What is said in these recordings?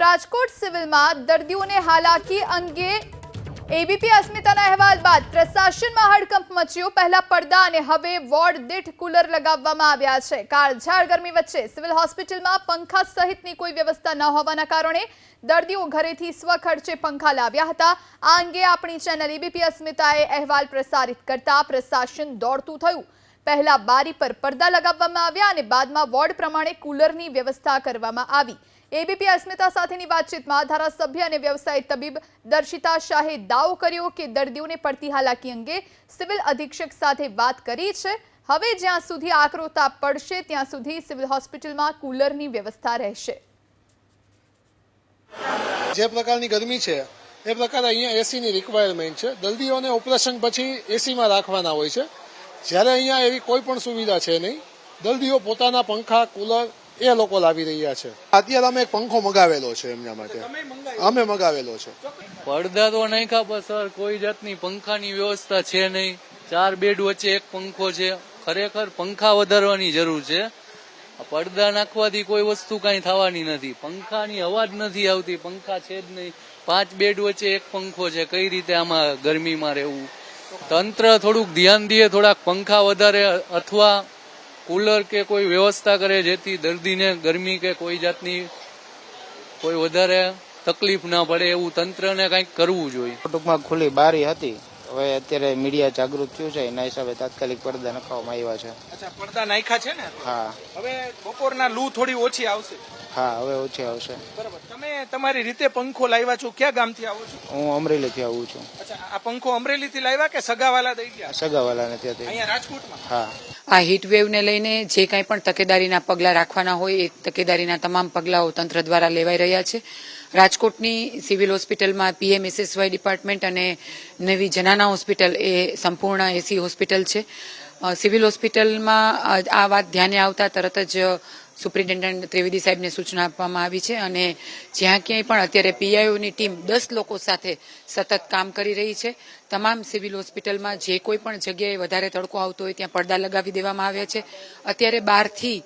રાજકોટ સિવિલમાં દર્દીઓને હાલાકી અંગે એબીપી અસ્મિતાના અહેવાલ બાદ પ્રશાસનમાં હડકંપ મચ્યો. પહેલા પડદા અને હવે વોર્ડ દીઠ કુલર લગાવવામાં આવ્યા છે. કાળઝાળ ગરમી વચ્ચે સિવિલ હોસ્પિટલમાં પંખા સહિતની કોઈ વ્યવસ્થા ન હોવાના કારણે દર્દીઓ ઘરેથી સ્વખર્ચે પંખા લાવ્યા હતા. આ અંગે આપણી ચેનલ એબીપી અસ્મિતાએ અહેવાલ પ્રસારિત કરતા પ્રશાસન દોડતું થયું. પહેલા બારી પર પડદા લગાવવામાં આવ્યા અને બાદમાં વોર્ડ પ્રમાણે કુલરની વ્યવસ્થા કરવામાં આવી. એબીપી અસ્મિતા સાથેની વાતચીતમાં ધારાસભ્ય અને વ્યવસાય તબીબ દર્શિતા શાહે દાવો કર્યો કે દર્દીઓને પડતી હાલાકી અંગે સિવિલ અધિક્ષક સાથે વાત કરી છે. હવે જ્યાં સુધી આકરો તાપ પડશે, ત્યાં સુધી સિવિલ હોસ્પિટલમાં કુલરની વ્યવસ્થા રહેશે. જે પ્રકારની ગરમી છે, એ પ્રકારે અહીંયા એસીની રિક્વાયરમેન્ટ છે. દર્દીઓને ઓપરેશન પછી એસીમાં રાખવાના હોય છે. જ્યારે અહીંયા એવી કોઈ પણ સુવિધા છે નહીં, દર્દીઓ પોતાના પંખા, કુલર એ લોકો લાવી રહ્યા છે. અત્યારે અમે એક પંખો મગાવેલો છે એમના માટે. અમે મગાવેલો છે. પડદા તો નહીં ખબર સર. કોઈ જાતની પંખાની વ્યવસ્થા છે નહીં. ચાર બેડ વચ્ચે એક પંખો છે. ખરેખર પંખા વધારવાની જરૂર છે. પડદા નાખવાથી કોઈ વસ્તુ કાંઈ થવાની નથી. પંખાની અવાજ નથી આવતી. પંખા છે જ નહીં. પાંચ બેડ વચ્ચે એક પંખો છે. કઈ રીતે આમાં ગરમીમાં રહેવું? તંત્ર થોડુંક ધ્યાન દે થોડાક પંખા વધારે અથવા કુલર કે કોઈ વ્યવસ્થા કરે જેથી દર્દીને ગરમી કે કોઈ જાતની કોઈ વધારે તકલીફ ના પડે એવું તંત્રને કંઈક કરવું જોઈએ. ટૂંકમાં ખુલ્લી બારી હતી. હવે અત્યારે મીડિયા જાગૃત થયું છે. એના હિસાબે તાત્કાલિક પડદા નાખવામાં આવ્યા છે. અચ્છા પડદા નાખ્યા છે ને? હા. હવે બપોરના લૂ થોડી ઓછી આવશે. હા હવે ઓછી આવશે. બરાબર. તમે તમારી રીતે પંખો લાવ્યા છો ક્યાં ગામથી આવો છો? હું અમરેલીથી આવું છું. અચ્છા આ પંખો અમરેલીથી લાવ્યા કે સગાવાલા દઈ ગયા? સગાવાલાને ત્યાંથી અહીંયા રાજકોટમાં? હા. આ હીટવેવને લઈને જે કાંઈ પણ તકેદારીના પગલાં રાખવાના હોય એ તકેદારીના તમામ પગલાઓ તંત્ર દ્વારા લેવાઈ રહ્યા છે. રાજકોટની સિવિલ હોસ્પિટલમાં પીએમએસએસવાય ડિપાર્ટમેન્ટ અને નવી જનાના હોસ્પિટલ એ સંપૂર્ણ એસી હોસ્પિટલ છે. સિવિલ હોસ્પિટલમાં આ વાત ધ્યાને આવતા તરત જ સુપ્રિન્ટેન્ડન્ટ ત્રિવેદી સાહેબને સૂચના આપવામાં આવી છે અને જ્યાં ક્યાંય પણ અત્યારે પીઆઈઓની ટીમ દસ લોકો સાથે સતત કામ કરી રહી છે. તમામ સિવિલ હોસ્પિટલમાં જે કોઈ પણ જગ્યાએ વધારે તડકો આવતો હોય ત્યાં પડદા લગાવી દેવામાં આવ્યા છે. અત્યારે બહારથી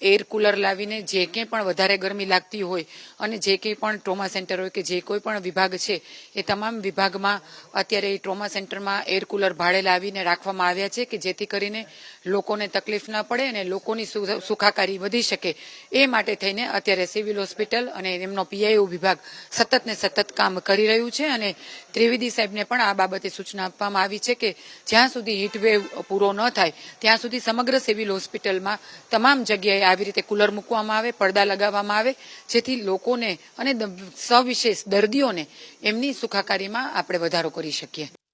એર કુલર લાવીને જે કંઈ પણ વધારે ગરમી લાગતી હોય અને જે કંઈ પણ ટ્રોમા સેન્ટર હોય કે જે કોઈ પણ વિભાગ છે, એ તમામ વિભાગમાં અત્યારે એ ટ્રોમા સેન્ટરમાં એર કુલર ભાડે લાવીને રાખવામાં આવ્યા છે કે જેથી કરીને લોકોને તકલીફ ન પડે અને લોકોની સુખાકારી વધી શકે. એ માટે થઈને અત્યારે સિવિલ હોસ્પિટલ અને એમનો પીઆઈઓ વિભાગ સતત ને સતત કામ કરી રહ્યું છે અને ત્રિવેદી સાહેબને પણ આ બાબતે સૂચના આપવામાં આવી છે કે જ્યાં સુધી હીટવેવ પૂરો ન થાય, ત્યાં સુધી સમગ્ર સિવિલ હોસ્પિટલમાં તમામ જગ્યાએ આવી રીતે કુલર મૂકવામાં આવે, પડદા લગાવવામાં આવે, જેથી લોકોને અને સવિશેષ દર્દીઓને એમની સુખાકારીમાં આપણે વધારો કરી શકીએ.